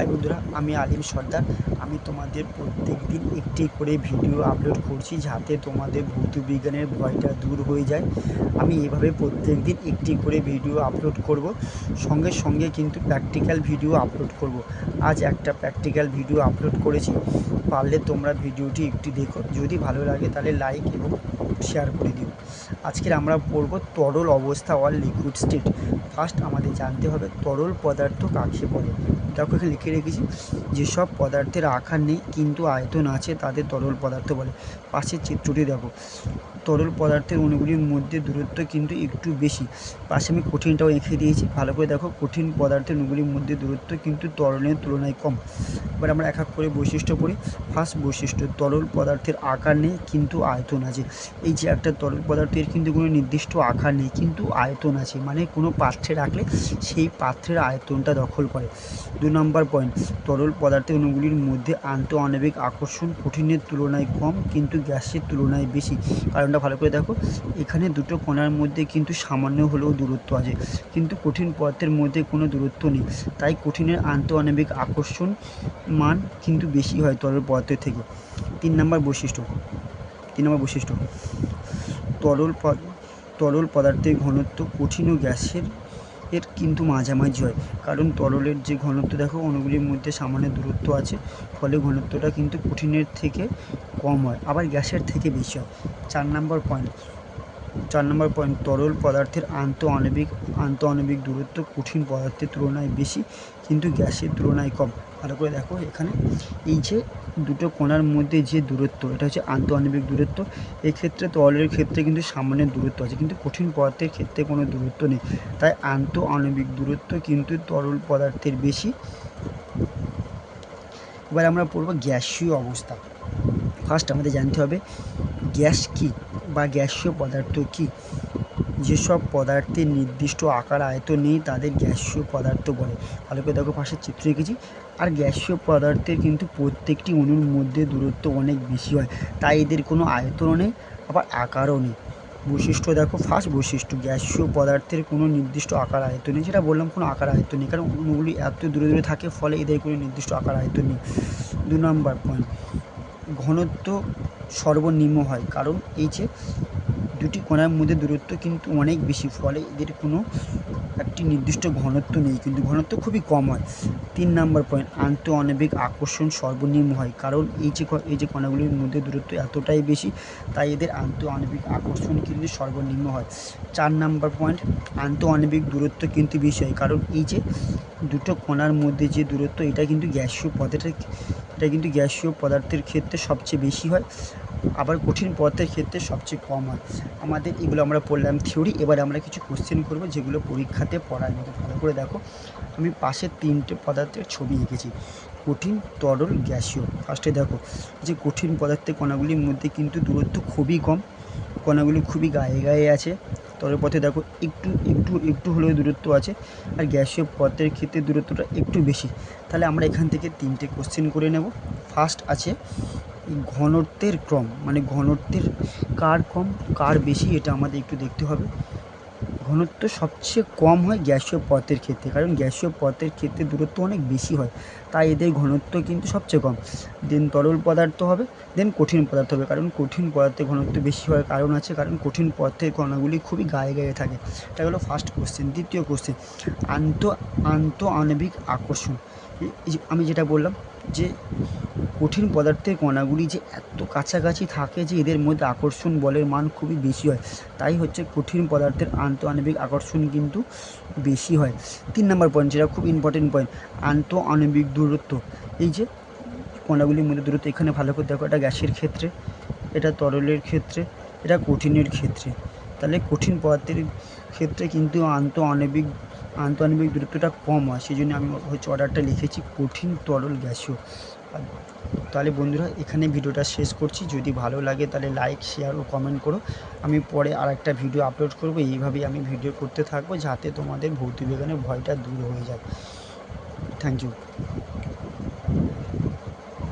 High বন্ধুরা, আমি আলিম সর্দার। আমি তোমাদের প্রত্যেক দিন একটি করে ভিডিও আপলোড করছি যাতে তোমাদের ভৌত বিজ্ঞানের ভয়টা দূর হয়ে যায়। আমি এভাবে প্রত্যেক দিন একটি করে ভিডিও আপলোড করব। সঙ্গে সঙ্গে কিন্তু প্র্যাকটিক্যাল ভিডিও আপলোড করব। আজ একটা প্র্যাকটিক্যাল ভিডিও আপলোড করেছি। পারলে তোমরা ভিডিওটি একটু দেখো। যদি ভালো লাগে তাহলে লাইক এবং শেয়ার করে দিও। আজকের আমরা পড়ব তরল অবস্থা অর লিকুইড স্টেট ফার্স্ট আমাদের জানতে হবে তরল পদার্থ কাকে বলে? দেখো এখানে লিখে রেখেছি যেসব পদার্থের আকার নেই, কিন্তু আয়তন আছে তাদের তরল পদার্থ বলে। পাশের চিত্রটি দেখো। তরল পদার্থের অণুগুলির মধ্যে দূরত্ব কিন্তু একটু বেশি। পাশে আমি কঠিনটাও এঁকে দিয়েছি। ভালো করে দেখো, কঠিন পদার্থের অণুগুলির মধ্যে দূরত্ব কিন্তু তরলের তুলনায় কম। এবার আমরা এক এক করে বৈশিষ্ট্য পড়ি। ফার্স্ট বৈশিষ্ট্য, তরল পদার্থের আকার নেই, কিন্তু আয়তন আছে। এই যে একটা তরল পদার্থের কিন্তু কোনো নির্দিষ্ট আকার নেই, কিন্তু আয়তন আছে। মানে কোনো পাত্রে রাখলে সেই পাত্রের আয়তনটা দখল করে। দু নম্বর পয়েন্ট তরল পদার্থের অণুগুলির মধ্যে আন্ত আণবিক আকর্ষণ কঠিনের তুলনায় কম, কিন্তু গ্যাসের তুলনায় বেশি। কারণটা ভালো করে দেখো, এখানে দুটো কণার মধ্যে কিন্তু সামান্য হলেও দূরত্ব আছে, কিন্তু কঠিন পদার্থের মধ্যে কোনো দূরত্ব নেই। তাই কঠিনের আন্ত আণবিক আকর্ষণ মান কিন্তু বেশি হয় তরল পদার্থের থেকে। তিন নম্বর বৈশিষ্ট্য, তিন নম্বর বৈশিষ্ট্য। তরল তরল পদার্থের ঘনত্ব কঠিন ও গ্যাসের এর কিন্তু মাঝামাঝি হয়। কারণ তরলের যে ঘনত্ব, দেখো অণুগুলির মধ্যে সামান্য দূরত্ব আছে, ফলে ঘনত্বটা কিন্তু কঠিনের থেকে কম হয়, আবার গ্যাসের থেকে বেশি হয়। চার নম্বর পয়েন্ট চার নম্বর পয়েন্ট তরল পদার্থের আন্ত আণবিক আন্ত আণবিক দূরত্ব কঠিন পদার্থের তুলনায় বেশি, কিন্তু গ্যাসের তুলনায় কম। ভালো করে দেখো এখানে। এই যে দুটো কণার মধ্যে যে দূরত্ব, এটা হচ্ছে আন্ত আণবিক দূরত্ব। এক্ষেত্রে তরলের ক্ষেত্রে কিন্তু সামান্য দূরত্ব আছে, কিন্তু কঠিন পদার্থের ক্ষেত্রে কোনো দূরত্ব নেই। তাই আন্ত আণবিক দূরত্ব কিন্তু তরল পদার্থের বেশি। এবার আমরা পড়ব গ্যাসীয় অবস্থা। ফার্স্ট আমাদের জানতে হবে, গ্যাস কী? বা গ্যাসীয় পদার্থ কী? যেসব পদার্থের নির্দিষ্ট আকার, আয়তন নেই, তাদের গ্যাসীয় পদার্থ বলে। ভালো করে দেখো পাশের চিত্র এঁকেছি। আর গ্যাসীয় পদার্থের কিন্তু প্রত্যেকটি অণুর মধ্যে দূরত্ব অনেক বেশি হয়। তাই এদের কোনো আয়তনও নেই, আবার আকারও নেই। বৈশিষ্ট্য দেখো ফার্স্ট বৈশিষ্ট্য, গ্যাসীয় পদার্থের কোনো নির্দিষ্ট আকার, আয়তন নেই। যেটা বললাম কোনো আকার, আয়তন নেই। কারণ অণুগুলি এত দূরে দূরে থাকে, ফলে এদের কোনো নির্দিষ্ট আকার, আয়তন নেই। দু নম্বর পয়েন্ট ঘনত্ব সর্বনিম্ন হয়। কারণ এই যে দুটি কোণার মধ্যে দূরত্ব কিন্তু অনেক বেশি, ফলে এদের কোনো একটি নির্দিষ্ট ঘনত্ব নেই, কিন্তু ঘনত্ব খুবই কম হয়। তিন নাম্বার পয়েন্ট আন্ত আণবিক আকর্ষণ সর্বনিম্ন হয়, কারণ এই যে এই যে কণাগুলির মধ্যে দূরত্ব এতটাই বেশি, তাই এদের আন্ত আণবিক আকর্ষণ কিন্তু সর্বনিম্ন হয়। চার নাম্বার পয়েন্ট আন্ত আণবিক দূরত্ব কিন্তু বেশি হয়, কারণ এই যে দুটো কণার মধ্যে যে দূরত্ব, এটা কিন্তু গ্যাসীয় পদার্থের, এটা কিন্তু গ্যাসীয় পদার্থের ক্ষেত্রে সবচেয়ে বেশি হয়। আবার কঠিন পদার্থের ক্ষেত্রে সবচেয়ে কম হয়। আমাদের এগুলো আমরা পড়লাম থিওরি এবার আমরা কিছু কোশ্চেন করব যেগুলো পরীক্ষাতে পড়ার মতো। ভালো করে দেখো, আমি পাশে তিনটে পদার্থের ছবি এঁকেছি। কঠিন, তরল, গ্যাসীয়। ফার্স্টে দেখো যে কঠিন পদার্থের কণাগুলির মধ্যে কিন্তু দূরত্ব খুবই কম। কণাগুলি খুবই গায়ে গায়ে আছে। তরল পথে দেখো একটু একটু একটু হলেও দূরত্ব আছে আর গ্যাসীয় পথের ক্ষেত্রে দূরত্বটা একটু বেশি। তাহলে আমরা এখান থেকে তিনটে কোশ্চেন করে নেব। ফার্স্ট আছে ঘনত্বের ক্রম মানে ঘনত্বের কার কম, কার বেশি, এটা আমাদের একটু দেখতে হবে। ঘনত্ব সবচেয়ে কম হয় গ্যাসীয় পথের ক্ষেত্রে, কারণ গ্যাসীয় পথের ক্ষেত্রে দূরত্ব অনেক বেশি হয়, তাই এদের ঘনত্ব কিন্তু সবচেয়ে কম। দেন তরল পদার্থ হবে দেন কঠিন পদার্থ হবে, কারণ কঠিন পদার্থের ঘনত্ব বেশি হওয়ার কারণ আছে, কারণ কঠিন পদার্থের কণাগুলি খুবই গায়ে গায়ে থাকে। এটা হলো ফার্স্ট কোশ্চেন দ্বিতীয় কোশ্চেন আন্ত আন্ত আণবিক আকর্ষণ আমি যেটা বললাম যে কঠিন পদার্থের কণাগুলি যে এত কাছাকাছি থাকে যে এদের মধ্যে আকর্ষণ বলের মান খুবই বেশি হয়। তাই হচ্ছে কঠিন পদার্থের আন্ত আণবিক আকর্ষণ কিন্তু বেশি হয়। তিন নম্বর পয়েন্ট যেটা খুব ইম্পর্টেন্ট পয়েন্ট আন্ত আণবিক দূরত্ব। এই যে কণাগুলির মধ্যে দূরত্ব, এখানে ভালো করে দেখো, এটা গ্যাসের ক্ষেত্রে, এটা তরলের ক্ষেত্রে, এটা কঠিনের ক্ষেত্রে। তাহলে কঠিন পদার্থের ক্ষেত্রে কিন্তু আন্ত আণবিক আন্ত আণবিক দূরত্বটা কম হয় সেই জন্য আমি হচ্ছে অর্ডারটা লিখেছি কঠিন তরল গ্যাসীয়। আর তাহলে বন্ধুরা, এখানে ভিডিওটা শেষ করছি। যদি ভালো লাগে তাহলে লাইক শেয়ার ও কমেন্ট করো। আমি পরে আর একটা ভিডিও আপলোড করব। এইভাবেই আমি ভিডিও করতে থাকব যাতে তোমাদের ভৌতিক বিজ্ঞানের ভয়টা দূর হয়ে যায়। Thank you